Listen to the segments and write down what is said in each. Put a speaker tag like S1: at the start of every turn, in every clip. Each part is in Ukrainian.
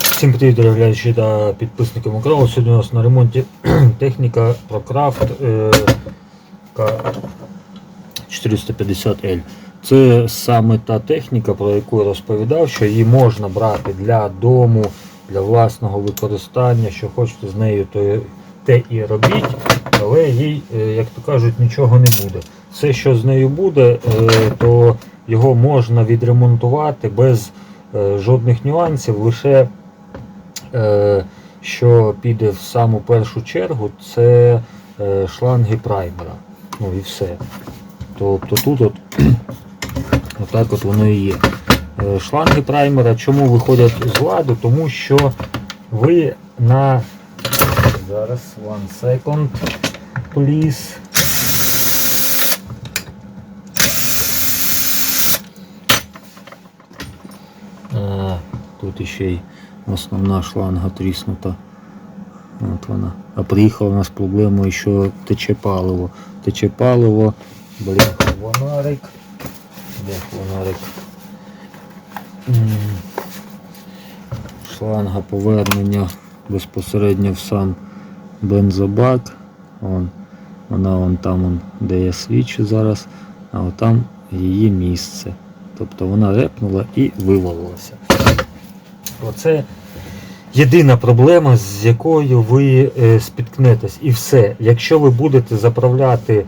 S1: Всім привіт, глядачі та підписники каналу. Сьогодні у нас на ремонті техніка ProCraft е, К450L. Це саме та техніка, про яку я розповідав, що її можна брати для дому, для власного використання, що хочете з нею, то те і робіть, але їй, е, як то кажуть, нічого не буде. Все, що з нею буде, е, то його можна відремонтувати без жодних нюансів, лише е, що піде в саму першу чергу, це е, шланги праймера. Ну і все. Тобто тут от, отак от воно і є. Е, Шланги праймера чому виходять з ладу? Тому що ви на зараз one second, please. А, тут іще й основна шланга тріснута. От вона. А приїхала у нас з проблемою, що тече паливо. Тече паливо, блін, фонарик. Де фонарик? Шланга повернення безпосередньо в сам бензобак. Вон, вона вон там, вон, де я свічу зараз, а отам її місце. Тобто вона репнула і вивалилася. Оце єдина проблема, з якою ви е, спіткнетесь. І все. Якщо ви будете заправляти е,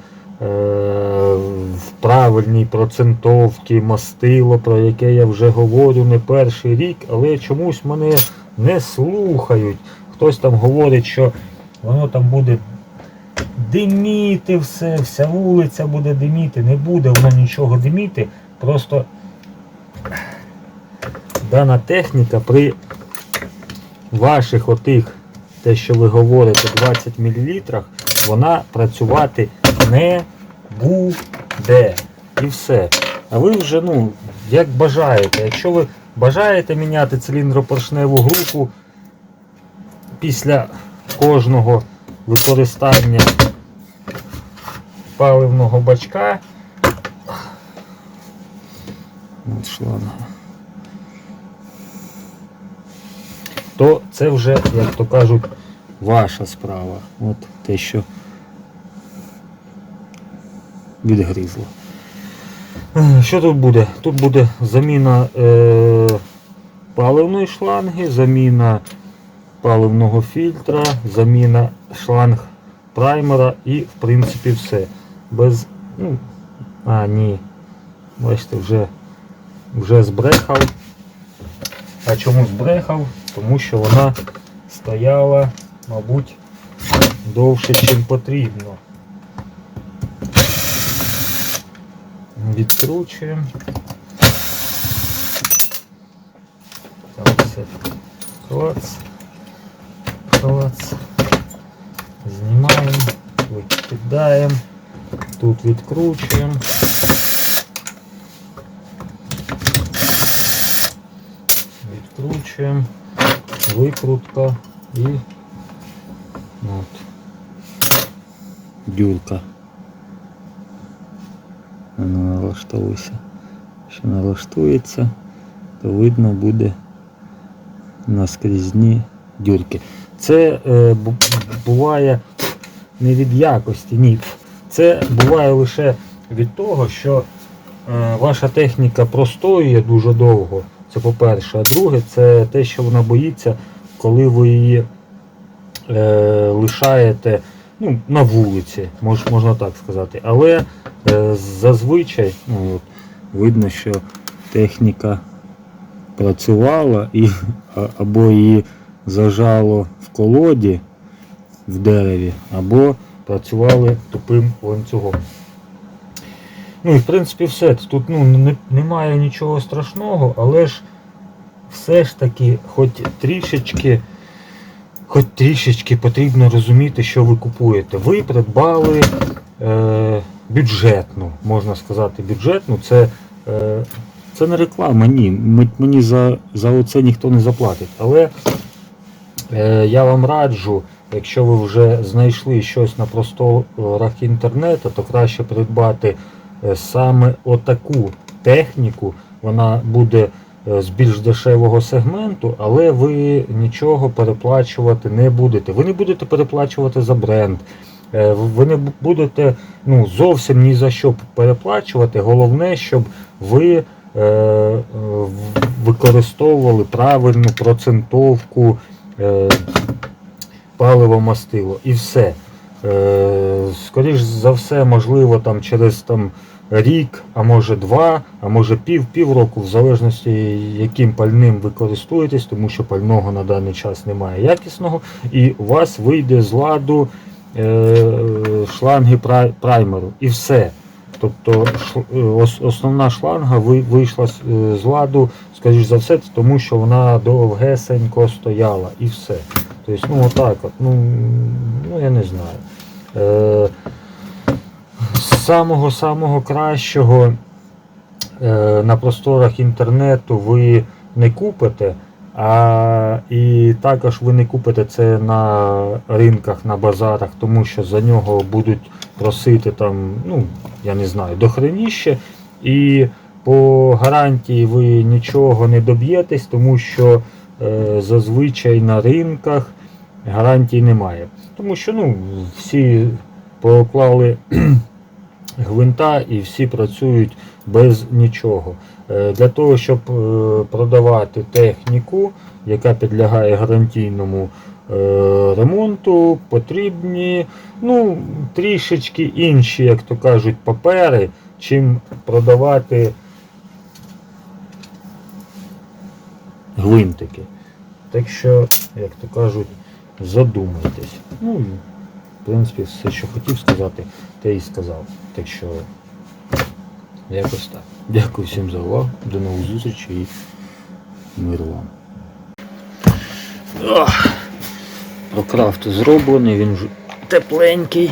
S1: в правильній процентовці мастило, про яке я вже говорю не перший рік, але чомусь мене не слухають. Хтось там говорить, що воно там буде диміти все, вся вулиця буде диміти. Не буде воно нічого диміти. Просто дана техніка при ваших отих, те, що ви говорите, 20 мл, вона працювати не буде. І все. А ви вже, ну, як бажаєте. Якщо ви бажаєте міняти циліндропоршневу групу після кожного використання паливного бачка, От шланга. То це вже, як то кажуть, ваша справа. От те, що відгризло. Е, Що тут буде? Тут буде заміна е, паливної шланги, заміна паливного фільтра, заміна шланг праймера і в принципі все. Без. Ну, а, ні. Бачите, вже вже збрехав. А чому збрехав? Тому що вона стояла, мабуть, довше, ніж потрібно. Відкручуємо. Клац. Клац. Знімаємо, викидаємо. Тут відкручуємо. Відкручуємо, викрутка і от, дюрка. Воно налаштовується. Що налаштується, то видно буде наскрізні дюрки. Це е, буває не від якості, ні. Це буває лише від того, що е, ваша техніка простоює дуже довго. Це по-перше. А друге, це те, що вона боїться, коли ви її е, лишаєте ну, на вулиці, мож, можна так сказати. Але е, зазвичай ну, от, видно, що техніка працювала і або її зажало в колоді в дереві, або працювали тупим ланцюгом. Ну і в принципі все. Тут ну, не, немає нічого страшного, але ж все ж таки, хоч трішечки, хоч трішечки потрібно розуміти, що ви купуєте. Ви придбали е, бюджетну, можна сказати, бюджетну. Це, е, це не реклама, ні. Мені за, за оце ніхто не заплатить. Але е, я вам раджу, якщо ви вже знайшли щось на просторах інтернету, то краще придбати саме отаку техніку. Вона буде е, з більш дешевого сегменту, але ви нічого переплачувати не будете. Ви не будете переплачувати за бренд. Е, Ви не будете ну, зовсім ні за що переплачувати. Головне, щоб ви е, е, використовували правильну процентовку е, паливо-мастило і все. Е, скоріш за все, можливо, там через там, рік, а може два, а може пів, півроку, в залежності, яким пальним ви користуєтесь, тому що пального на даний час немає якісного, і у вас вийде з ладу е, шланги праймеру і все. Тобто е, ос- основна шланга ви- вийшла з е, ладу, скоріш за все, тому що вона довгесенько стояла і все. Тобто, ну отак от, ну, ну я не знаю. Е, самого-самого кращого е, на просторах інтернету ви не купите, а і також ви не купите це на ринках, на базарах, тому що за нього будуть просити там, ну, я не знаю, дохреніще. І по гарантії ви нічого не доб'єтесь, тому що е, зазвичай на ринках гарантій немає. Тому що ну, всі поклали гвинта і всі працюють без нічого. Е, Для того, щоб е, продавати техніку, яка підлягає гарантійному е, ремонту, потрібні ну, трішечки інші, як то кажуть, папери, чим продавати гвинтики. Так що, як то кажуть, задумайтесь. Ну, в принципі, все, що хотів сказати, те і сказав. Так що, якось так. Дякую всім за увагу. До нових зустрічей і миру вам. Прокрафт зроблений, він вже тепленький.